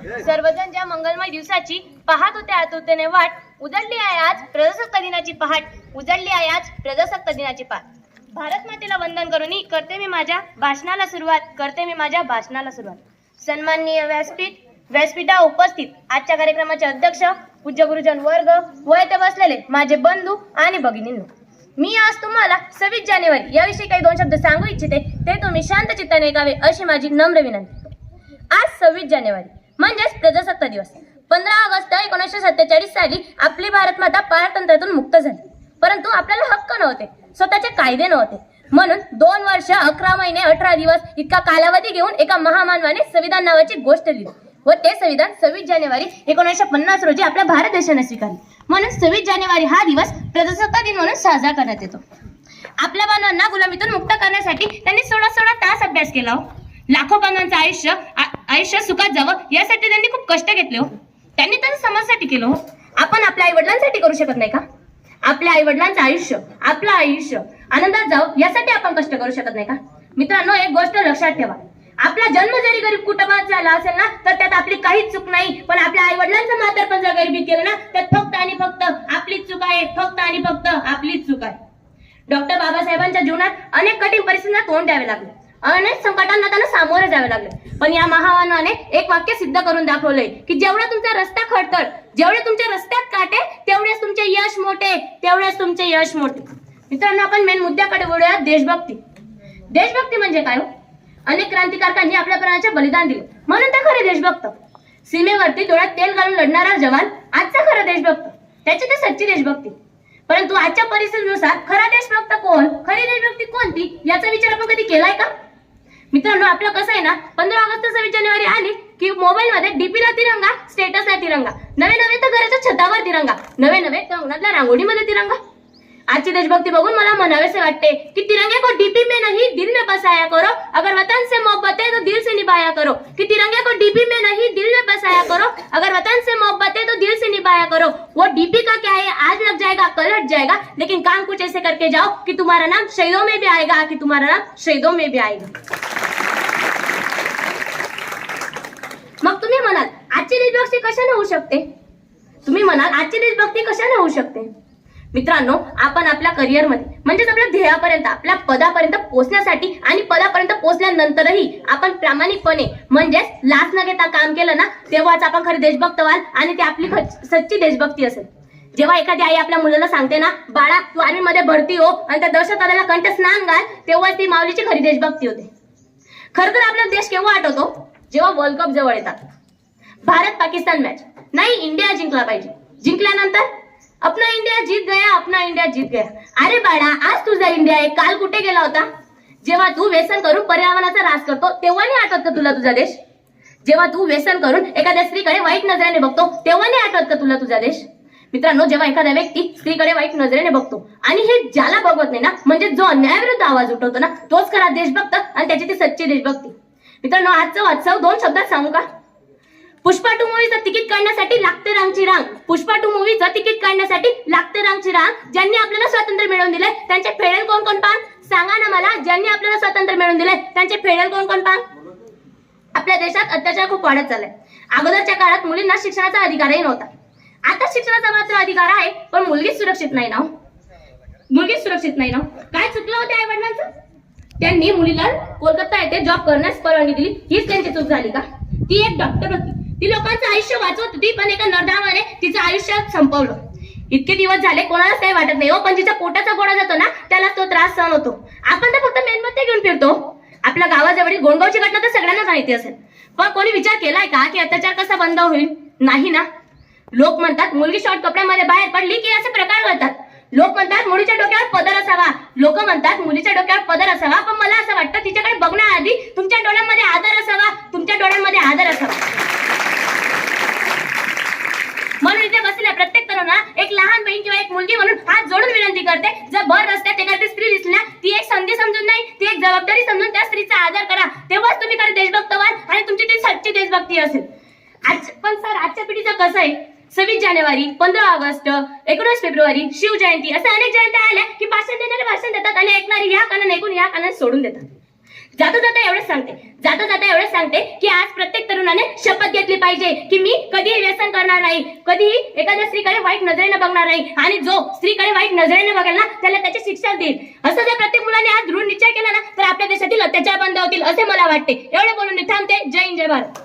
सर्वजण ज्या मंगलमय दिवसाची पाहत होते आतुरतेने वाट उजळली आहे आज प्रजासत्ताक दिनाची पहाट उजळली आहे आज प्रजासत्ताक दिनाची पहाट. भारत मातेला वंदन करून करते मी माझ्या भाषणाला सुरुवात करते मी माझ्या भाषणाला सुरुवात. सन्माननीय व्यासपीठ व्यासपीठा उपस्थित आजच्या कार्यक्रमाचे अध्यक्ष पूज्य गुरुजन वर्ग व येथे बसलेले माझे बंधू आणि भगिनींनो. मी आज तुम्हाला सव्वीस जानेवारी याविषयी काही दोन शब्द सांगू इच्छिते ते तुम्ही शांत चित्ताने ऐकावे अशी माझी नम्र विनंती. आज सव्वीस जानेवारी. म्हणजेच प्रजासत्ता दिवस. पंधरा ऑगस्ट एकोणीसशे सत्तेचाळीस साली आपली भारत माता पारतंत्र्यातून मुक्त झाली. परंतु आपल्याला हक्क नव्हते. स्वतःचे कायदे नव्हते. म्हणून दोन वर्ष अकरा महिने अठरा दिवस इतका कालावधी घेऊन एका महामानवाने संविधान नावाची गोष्ट लिहिली. व ते संविधान सव्वीस जानेवारी एकोणीसशे पन्नास रोजी आपल्या भारत देशाने स्वीकारले. म्हणून सव्वीस जानेवारी हा दिवस प्रजासत्ताक दिन म्हणून साजरा करण्यात येतो. आपल्या बांधवांना गुलामीतून मुक्त करण्यासाठी त्यांनी सोळा सोळा तास अभ्यास केला हो. लाखो बांधवांचं आयुष्य आयुष्य सुखात जावं यासाठी त्यांनी खूप कष्ट घेतले हो. त्यांनी त्यांचं समाजासाठी केलं हो. आपण आपल्या आई वडिलांसाठी करू शकत नाही का? आपल्या आई वडिलांचं आयुष्य आपलं आयुष्य आनंदात जावं यासाठी आपण कष्ट करू शकत नाही का? मित्रांनो एक गोष्ट लक्षात ठेवा. आपला जन्म जरी गरीब कुटुंबात झाला असेल ना तर त्यात आपली काहीच चूक नाही. पण आपल्या आई वडिलांचं म्हातारपण जर गरीबी केलं ना त्यात फक्त आणि फक्त आपलीच चूक आहे. फक्त आणि फक्त आपलीच चूक आहे. डॉक्टर बाबासाहेबांच्या जीवनात अनेक कठीण परिस्थितींना तोंड द्यावे लागले. अनेक संकटांना त्यांना सामोरे जावे लागले. पण या महावानाने एक वाक्य सिद्ध करून दाखवलंय की जेवढा तुमचा रस्ता खडतर जेवढे तुमच्या रस्त्यात काटे तेवढेच तुमचे यश मोठे तेवढेच तुमचे यश मोठे. मित्रांनो आपण मेन मुद्द्याकडे वळूया देशभक्ती. देशभक्ती म्हणजे काय हो? अनेक क्रांतिकारकांनी आपल्या प्राणाचे बलिदान दिले. म्हणून ते खरे देशभक्त. सीमेवरती डोळ्यात तेल घालून लढणारा जवान आजचा खरा देशभक्त. त्याची ते सच्ची देशभक्ती. परंतु आजच्या परिस्थितीनुसार खरा देशभक्त कोण? खरी देशभक्ती कोणती? याचा विचार आपण कधी केलाय का? मित्रांनो आपलं कसं आहे ना पंधरा ऑगस्ट सव्वीस जानेवारी आली की मोबाईल मध्ये डीपीला तिरंगा स्टेटसला तिरंगा नवे नवे तर घराच्या छतावर तिरंगा नवे नवे तर अंगणातल्या रांगोळीमध्ये तिरंगा. आजची देशभक्ती बघून मला म्हणावेसे वाटते की तिरंगे को डीपी में नहीं दिल में बसाया करो. अगर वतन से मोहब्बत है तो दिल से निभाया करो. कि तिरंगे को डीपी में नहीं दिल में बसाया करो. अगर वतन से मोहब्बत है तो दिल से निभाया करो. वो डीपी का क्या है? आज लग जाएगा कल हट जाएगा. लेकिन काम कुछ ऐसे करके जाओ कि तुम्हारा नाम शहीदों में भी आएगा कि तुम्हारा नाम शहीदों में भी आएगा मग तुम्ही म्हणाल आजची देशभक्ती कशाने होऊ शकते? तुम्ही म्हणाल आजची देशभक्ती कशाने होऊ शकते? मित्रांनो आपण आपल्या करिअरमध्ये म्हणजेच आपल्या ध्येयापर्यंत आपल्या पदापर्यंत पोहोचण्यासाठी आणि पदापर्यंत पोहोचल्यानंतरही आपण प्रामाणिकपणे म्हणजेच लाच न घेता काम केलं ना तेव्हाच आपण खरे देशभक्त व्हाल आणि ती आपली सच्ची देशभक्ती असेल. जेव्हा एखादी आई आपल्या मुलाला सांगते ना बाळा तू आर्मी मध्ये भरती हो आणि त्या दहशतवाद्याला कंठ स्नान घाल तेव्हा ती माऊलीची खरी देशभक्ती होते. खर तर आपला देश केव्हा आठवतो? जेव्हा वर्ल्ड कप जवळ येतात. भारत पाकिस्तान मॅच नाही इंडिया जिंकला पाहिजे. जिंकल्यानंतर अपना इंडिया जीत गया अपना इंडिया जीत गया. अरे बाळा आज तुझा इंडिया आहे. काल कुठे गेला होता? जेव्हा तू व्यसन करून पर्यावरणाचा ऱ्हास करतो तेव्हा नाही आठवत का तुला तुझा देश? जेव्हा तू व्यसन करून एखाद्या स्त्रीकडे वाईट नजरेने बघतो तेव्हा नाही आठवत का तुला तुझा देश? मित्रांनो जेव्हा एखादा व्यक्ती स्त्रीकडे वाईट नजरेने बघतो आणि हे ज्याला बघवत नाही ना म्हणजे जो अन्यायाविरुद्ध आवाज उठवतो ना तोच खरा देशभक्त आणि त्याची ती सच्ची देशभक्ती. मित्रांनो आजचा वास्तव दोन शब्दात सांगू का? पुष्पा टू मूवीचं तिकीट काढण्यासाठी लागते रांगची रांग. पुष्पा टू मूवीचं तिकीट काढण्यासाठी लागते रांगची रांग. ज्यांनी आपल्याला स्वातंत्र्य मिळवून दिलंय त्यांचे फेडेल कोण कोण पान? सांगा ना मला ज्यांनी आपल्याला स्वातंत्र्य मिळवून दिलंय त्यांचे फेडेल कोण कोण पान? आपल्या देशात अत्याचार खूप वाढत चाललाय. अगोदरच्या काळात मुलींना शिक्षणाचा अधिकारही नव्हता. आता शिक्षणाचा मात्र अधिकार आहे पण मुलगी सुरक्षित नाही ना हो? मुलगी सुरक्षित नाही ना हो? काय चुकलं होतं आई वडिलांचं त्यांनी मुलीला कोलकाता येथे जॉब करण्यास परवानगी दिली. हीच त्यांची चूक झाली का? ती एक डॉक्टर होती. ती लोकांचं आयुष्य वाचवत होती पण एका नरदामाने तिचं आयुष्य संपवलं. इतके दिवस झाले कोणालाच काही वाटत नाही हो पण जिचा पोटाचा गोळा जातो ना त्याला तो त्रास सहन होतो. आपण तर फक्त मेणबत्ती घेऊन फिरतो. आपल्या गावाजवळील गोंडगावची घटना तर सगळ्यांना माहिती असेल. पण कोणी विचार केलाय का की अत्याचार कसा बंद होईल? नाही ना. लोक म्हणतात मुलगी शॉर्ट कपड्यामध्ये बाहेर पडली की असे प्रकार घडतात. लोक म्हणतात मुलीच्या डोक्यावर पदर असावा. लोक म्हणतात मुलीच्या डोक्यावर पदर असावा. पण मला असं वाटतं तिच्याकडे बघण्याआधी तुमच्या डोळ्यांमध्ये आदर असावा तुमच्या डोळ्यांमध्ये आदर असावा म्हणून इथे बसलेल्या प्रत्येक तरुणा एक लहान बहीण किंवा एक मुलगी म्हणून हात जोडून विनंती करते जर भर रस्त्यात एखादी स्त्री दिसली ना ती एक संधी समजून नाही ती एक जबाबदारी समजून त्या स्त्रीचा आदर करा. तेव्हाच तुम्ही खरे देशभक्त व्हाल आणि तुमची ती सच्ची देशभक्ती असेल. आज पण सर आजच्या पिढीचं कसं आहे? सव्वीस जानेवारी पंधरा ऑगस्ट एकोणीस फेब्रुवारी शिवजयंती अशा अनेक जयंत्या आल्या की भाषण देणारे भाषण देतात आणि ऐकणारी या कानाने ऐकून या कानाने सोडून देतात. जाता जाता एवढंच सांगते. जाता जाता एवढंच सांगते की आज प्रत्येक तरुणाने शपथ घेतली पाहिजे की मी कधीही व्यसन करणार नाही. कधीही एखाद्या स्त्रीकडे वाईट नजरेने बघणार नाही. आणि जो स्त्रीकडे वाईट नजरेने बघेल ना त्याला त्याची शिक्षा देईल. असं जर प्रत्येक मुलाने आज दृढ निश्चय केला ना तर आपल्या देशातील अत्याचार बंद होतील असे मला वाटते. एवढे बोलून थांबते. जय हिंद जय भारत.